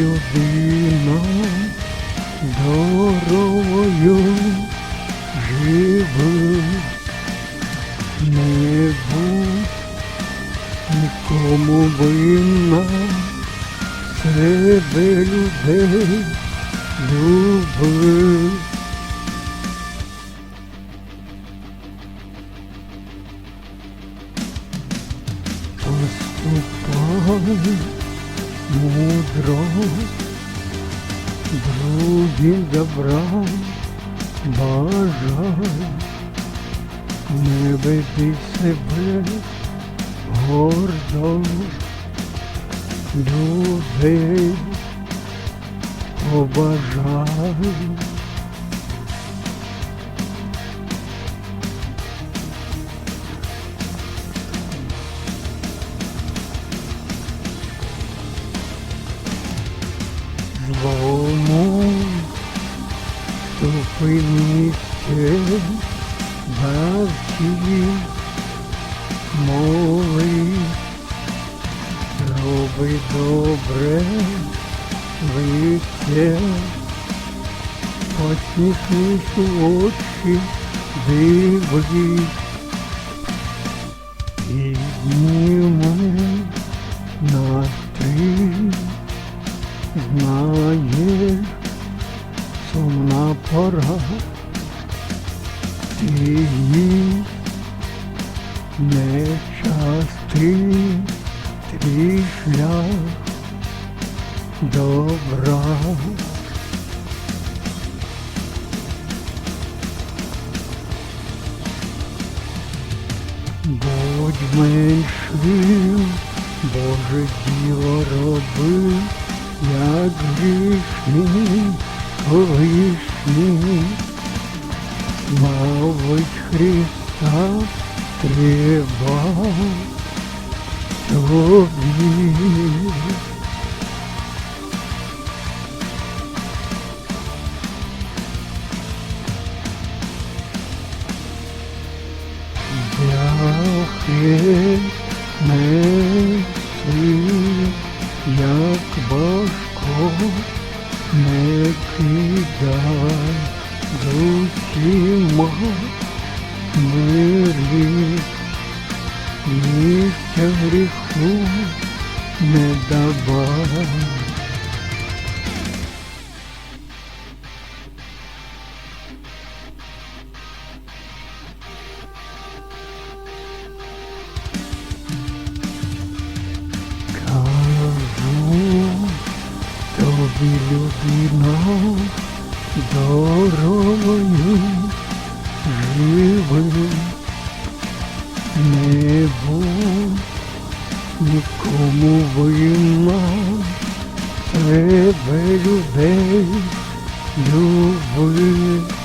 людина дорогою живи, не будь нікому винна, себе людей люби. Поступай мудро, другим добра бажай, не веди себе гордо, людей побажай. Злому ступи місце завжди моли, роби добре лице, посміхнись у очі, дивись, і дніми настрій. Знаєш, сумна пора, ти нещастий твій шлях добра. Будь меншим, Боже діло роби, як грішний колишній. Славить Христа треба тобі. Яхи неси, як важко Не кидай з усіма мирі, місця гріху не давай. Тобі людина дорогою живи, не будь нікому винна, тебе людей люби.